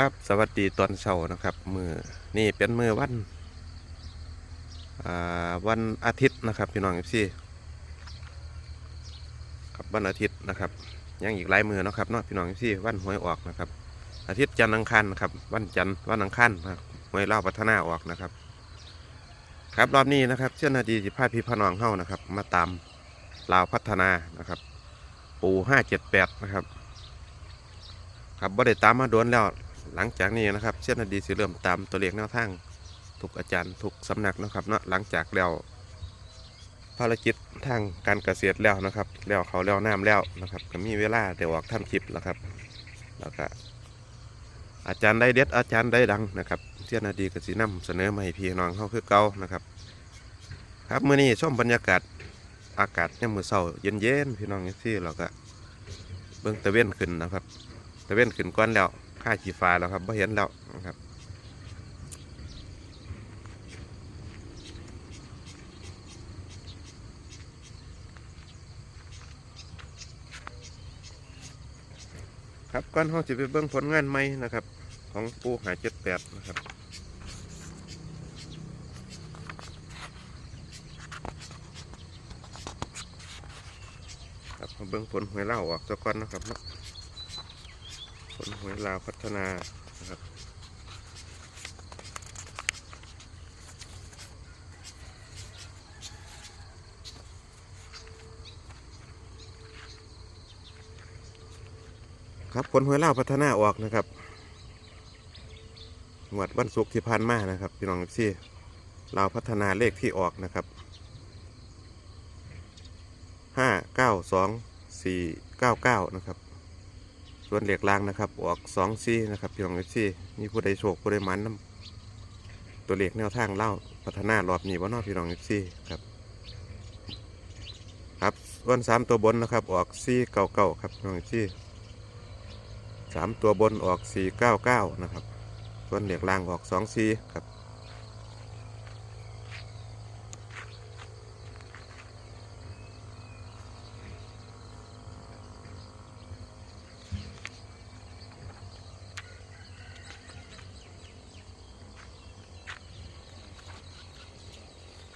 ครับ สวัสดีตอนเช้านะครับมือนี่เป็นมือวันอ่าวันอาทิตย์นะครับพี่น้องเอฟซีครับวันอาทิตย์นะครับยังอีกหลายมือเนาะครับเนาะพี่น้องเอฟซีวันหวยออกนะครับ อาทิตย์จันทร์อังคารนะครับวันจันทร์วันอังคารนะครับหวยเล่าวพัฒนาออกนะครับ ครับรอบนี้นะครับเชื่อนาดีจิพาพี่พน้องเฮ้านะครับ มาตามลาวพัฒนานะครับ ปูห้าเจ็ดแปดนะครับครับบ่ได้ตามมาโดนแล้ว หลังจากนี้นะครับเช่นอดีสิเริ่มตามตัวเลขแนวทางทุกอาจารย์ทุกสำนักนะครับเนาะหลังจากแล้วภารกิจทางการเกษตรแล้วนะครับ แล้วเขาแล้วน้ำแล้วนะครับ ก็มีเวลาเดี๋ยวออกทำคลิปแล้วครับ แล้วก็อาจารย์ได้เด็ดอาจารย์ได้ดังนะครับเช่นอดีก็สินำเสนอมาให้พี่น้องเขาคือเก่านะครับ ครับเมื้อนี้ชมบรรยากาศอากาศยามมื้อเช้าเย็นๆพี่น้องที่เราก็เบิ่งตะเวนขึ้นนะครับ ตะเวนขึ้นก้อนแล้ว ค่าขีฟ้าแล้วครับไ่เห็นแล้วครับครับก้อนห้องจะไปเบิ้งผลงานใหม่นะครับ ของปูหาเจ็ดแปดนะครับครับเบิ้งผลหวยเล่าออกสักก้อนนะครับเนาะ ผลหวยลาวพัฒนานะครับครับผลหวยลาวพัฒนาออกนะครับงวดวันศุกร์ที่ผ่านมานะครับ พี่น้องที่ลาวพัฒนาเลขที่ออกนะครับห้าเก้าสองสี่เก้าเก้านะครับ วนเหล็กลางนะครับ ออกสองซีนะครับพี่น้องเอฟซีมีผู้ใดโชคผู้ใดมันน้ำตัวเหล็กแนวทางเล่าพัฒนารอบนี้ว่านอพี่น้องเอฟซีครับ ครับส่วนสามตัวบนนะครับ ออกซีเก้าเก้าครับพี่น้องเอฟซีสามตัวบนออกสี่เก้าเก้านะครับส่วนเหล็กลางออกสองซีครับ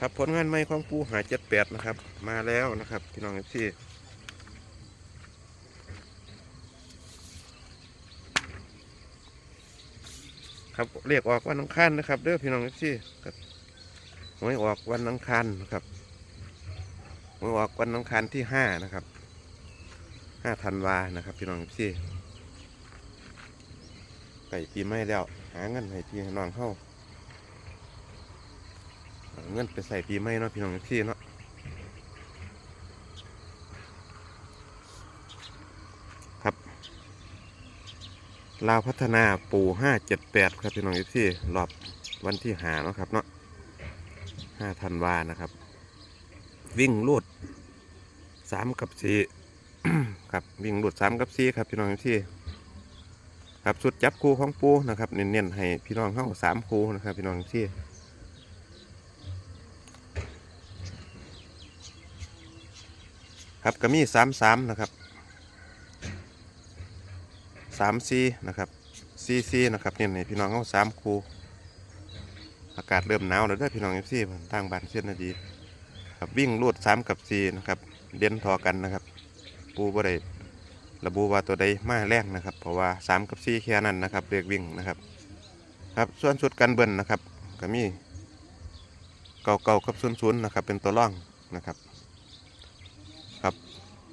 ครับผลงานใหม่ของปูหาเจ็ดแปดนะครับ มาแล้วนะครับพี่น้องเอฟซีครับเรียกออกวันอังคารนะครับเด้อพี่น้องเอฟซีครับหวยออกวันอังคารนะครับหวยออกวันอังคารที่ห้านะครับห้าธันวานะครับ พี่น้องเอฟซีไก่ปีใหม่แล้ว หาเงินให้พี่น้องเข้า เงินไปใส่ปีใหม่เนาะพี่น้องที่เนาะครับลาวพัฒนาปูห้าเจ็ดแปดครับพี่น้องที่รอบวันที่หาเนาะครับเนาะห้าธันวานะครับ วิ่งลูดสามกับสี่ครับวิ่งลูดสามกับสี่ครับพี่น้องที่ครับสุดจับคู่ของปูนะครับเน้นๆให้พี่น้องเข้าสามคู่นะครับพี่น้องที่ ครับก็มีสามสามนะครับสามซีนะครับซีซีนะครับเนี่ยในพี่น้องเขาสามคูอากาศเริ่มหนาวแล้วเด้อพี่น้องเอฟซีทางบานเช่นนาดีครับวิ่งลูดสามกับซีนะครับเด่นทอกันนะครับ ปูบ่ได้ระบุว่าตัวใดมาแรงนะครับ เพราะว่าสามกับซีแค่นั้นนะครับเรียกวิ่งนะครับ ครับส่วนชุดกันเบิ้ลนะครับก็มีเก่าๆกับศูนย์ศูนย์นะครับเป็นตัวร่องนะครับ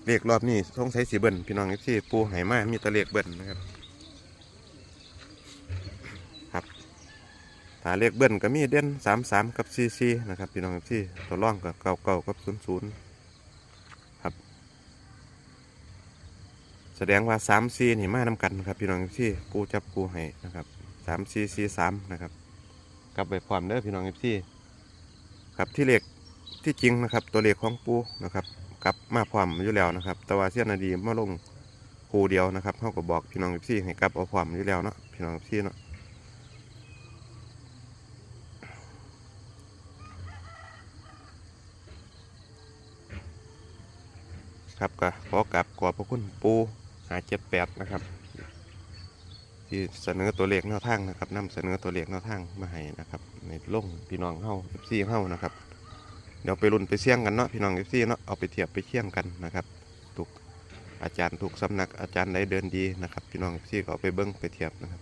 เลขรอบนี้สงสัยสีเบิ้ลพี่น้องที่ปูไหมามีตะเลขเบิ้ลนะครับครับถ้าเลขเบิ้ลก็มีเด่นสามสามกับซีซีนะครับพี่น้องที่ตัวร่องกับเก่าเก่ากับศูนย์ศูนย์ครับ แสดงว่าสามซีนี่มานำกันนะครับพี่น้องที่ปูจับปูให้นะครับสามซีซีสามนะครับกลับไปพร้อมเด้อพี่น้องที่ครับที่เลขที่จริงนะครับ ตัวเลขของปูนะครับ กลับมาพร้อมอยู่แล้วนะครับแต่ว่าเสี้ยนนาดีมาลงคูเดียวนะครับเขาก็บอกพี่น้องพี่ให้กลับเอาพร้อมอยู่แล้วเนาะพี่น้องพี่เนาะครับก็ขอกลับขอบพระคุณปูหาเจ็ดแปดนะครับ ที่เสนอตัวเลขแนวทางนะครับนำเสนอตัวเลขแนวทางมาให้นะครับในลงพี่น้องเฮา FC เฮานะครับ เดี๋ยวไปรุ่นไปเสี่ยงกันเนาะพี่น้อง FC เนาะเอาไปเทียบไปเคี่ยงกันนะครับทุกอาจารย์ทุกสำนักอาจารย์ใดเดินดีนะครับ พี่น้อง FC ก็เอาไปเบิ้งไปเทียบนะครับ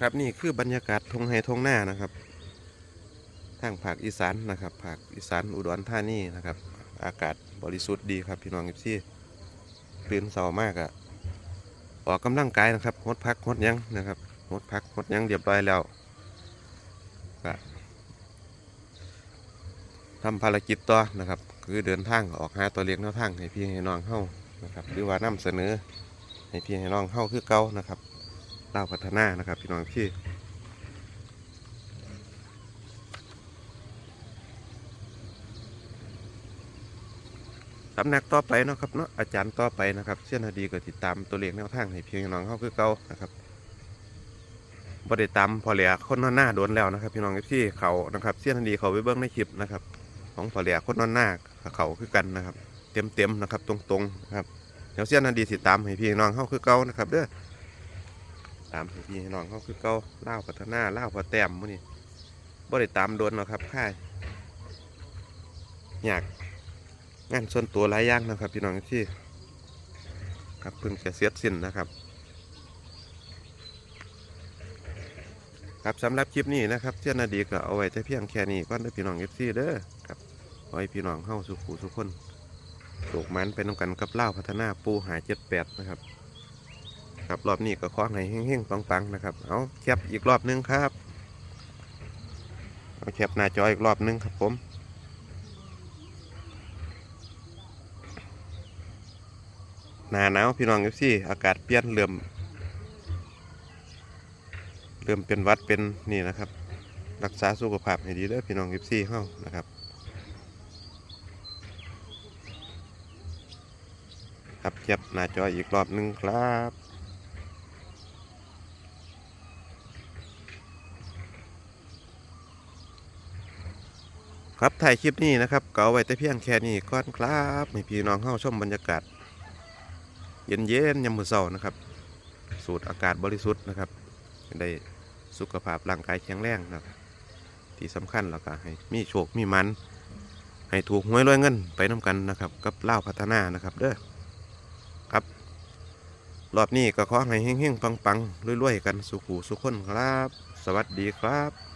ครับนี่คือบรรยากาศทงไฮทงหน้านะครับ ทางภาคอีสานนะครับภาคอีสานอุดรธานีนะครับ อากาศบริสุทธิ์ดีครับพี่น้องเอฟซี ตื่นเสามากอะออกกำลังกายนะครับงดพักงดยั้งนะครับงดพักงดยั้งเรียบร้อยแล้วก็ทำภารกิจต่อนะครับ คือเดินทางออกหาตัวเลี้ยงแนวทางให้พี่ให้น้องเข้านะครับ หรือว่านำเสนอให้พี่ให้น้องเข้าคือเก่านะครับเล่าพัฒนานะครับ พี่น้องพี่ สำนักต่อไปเนาะครับเนาะอาจารย์ต่อไปนะครับเช่นอดีก็ติดตามตัวเลขแนวทางให้พี่น้องเข้าคือเก่านะครับบ่ได้ตามพอเหลียคนนอนหน้าโดนแล้วนะครับ พี่น้องที่เขานะครับเช่นอดีเขาไปเบิ้งในคลิปนะครับ ของพอเหลียคนนอนหน้าเขาคือกันนะครับ เต็มเต็มนะครับ ตรงๆนะครับเดี๋ยวเช่นอดีติดตามให้พี่น้องเข้าคือเก่านะครับเด้อตามให้พี่น้องเขาคือเก่าเล่าพัฒนาเล่าพอแต้มมื้อนี้บ่ได้ตามโดนหรอกครับค่ายอยาก งานส่วนตัวหลายอย่างนะครับ พี่น้องที่ครับเพิ่งจะเสียสิ้นนะครับ ครับสำหรับคลิปนี้นะครับเจ้านาดีก็เอาไว้แต่เพียงแค่นี้ก่อนเด้อพี่น้องเอฟซีเด้อครับขอให้พี่น้องเข้าสุขูสุขคนโศกมันไปน้ำกันกับเล่าพัฒนาปูหายเจ็ดแปดนะครับครับรอบนี้ก็ขอให้เฮงๆปังๆนะครับ เอาแคปอีกรอบนึงครับ เอาแคปหน้าจออีกรอบนึงครับผม หนาหนาวพี่น้องเอฟซีอากาศเปลี่ยนเริ่มเริ่มเป็นวัดเป็นนี่นะครับ รักษาสุขภาพให้ดีเด้อพี่น้องเอฟซีเฮานะครับครับเจ็บหน้าจออีกรอบหนึงครับครับถ่ายคลิปนี้นะครับเก็เอาไว้แต่เพียงแค่นี้ก่อนครับให้พี่น้องเข้าชมบรรยากาศ เย็นๆยามมื้อเช้านะครับ สูดอากาศบริสุทธิ์นะครับได้สุขภาพร่างกายแข็งแรงนะครับที่สำคัญแล้วก็ให้มีโชคมีมัน ให้ถูกหวยรวยเงินไปน้ากันนะครับ กับเล่าพัฒนานะครับเด้อครับ รอบนี้ก็ขอให้เฮงๆปังๆรวยๆกันสุขูสุขคนครับ สวัสดีครับ